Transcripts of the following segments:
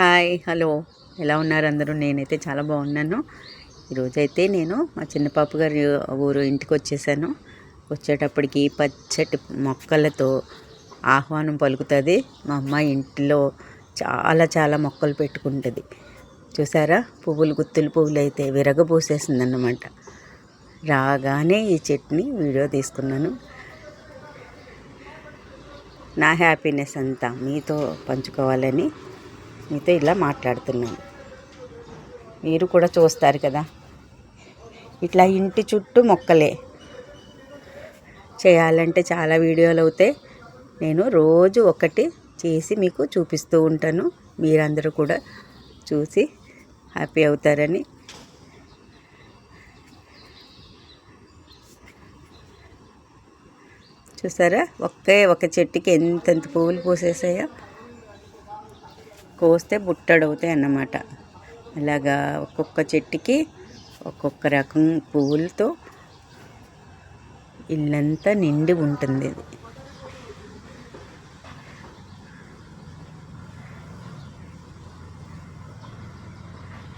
Hi hello. ఎలా ఉన్నారు అందరూ? నేనైతే చాలా బాగున్నాను. ఈరోజైతే నేను మా చిన్న పాప గారి ఊరు ఇంటికి వచ్చేసాను. వచ్చేటప్పటికి పచ్చటి మొక్కలతో ఆహ్వానం పలుకుతుంది. మా అమ్మ ఇంట్లో చాలా చాలా మొక్కలు పెట్టుకుంటుంది. చూసారా? పువ్వులు గుత్తులు పువ్వులు అయితే విరగబూసేసింది అన్నమాట రాగానే ఈ చెట్ని వీడియో తీసుకున్నాను నా హ్యాపీనెస్ అంతా మీతో పంచుకోవాలని మీతో ఇలా మాట్లాడుతున్నాను. మీరు కూడా చూస్తారు కదా. ఇట్లా ఇంటి చుట్టూ మొక్కలే. చేయాలంటే చాలా వీడియోలు అవుతాయి. నేను రోజు ఒకటి చేసి మీకు చూపిస్తూ ఉంటాను. మీరందరూ కూడా చూసి హ్యాపీ అవుతారని. చూసారా? ఒకే ఒక చెట్టుకి ఎంతెంత పువ్వులు పూసేసాయో. కోస్తే బుట్టడవుతాయి అన్నమాట. అలాగా ఒక్కొక్క చెట్టుకి ఒక్కొక్క రకం పువ్వులతో ఇల్లంతా నిండి ఉంటుంది ఇది.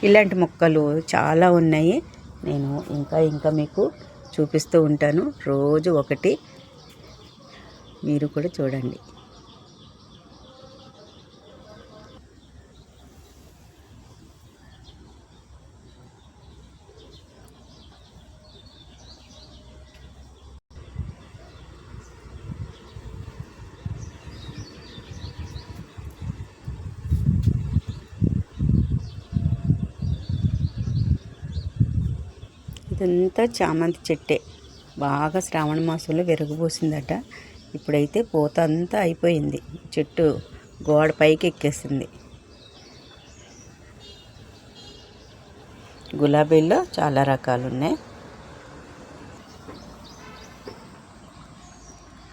ఇలాంటి మొక్కలు చాలా ఉన్నాయి. నేను ఇంకా ఇంకా మీకు చూపిస్తూ ఉంటాను. రోజు ఒకటి మీరు కూడా చూడండి. ఇదంతా చామంతి చెట్టే. బాగా శ్రావణ మాసంలో విరగబోసిందట ఇప్పుడైతే పూత అంతా అయిపోయింది. చెట్టు గోడ పైకి ఎక్కేసింది. గులాబీల్లో చాలా రకాలు ఉన్నాయి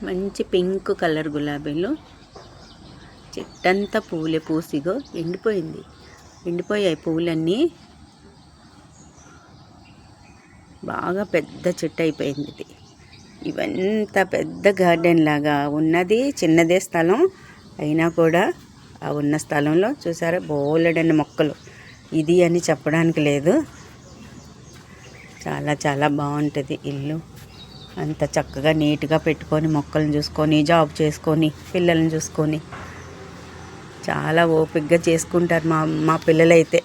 మంచి పింక్ కలర్ గులాబీలు. చెట్టంతా పువ్వులే పూసిగో ఎండిపోయింది. ఎండిపోయాయి పువ్వులన్నీ బాగా పెద్ద చెట్టు అయిపోయింది ఇది. ఇవంత పెద్ద గార్డెన్ లాగా ఉన్నది. చిన్నదే స్థలం. అయినా కూడా ఆ ఉన్న స్థలంలో చూసారా బోలెడని మొక్కలు. ఇది అని చెప్పడానికి లేదు. చాలా చాలా బాగుంటుంది ఇల్లు. అంత చక్కగా నీట్గా పెట్టుకొని మొక్కలను చూసుకొని జాబ్ చేసుకొని పిల్లల్ని చూసుకొని. చాలా ఓపికగా చేసుకుంటారు మా మా పిల్లలైతే.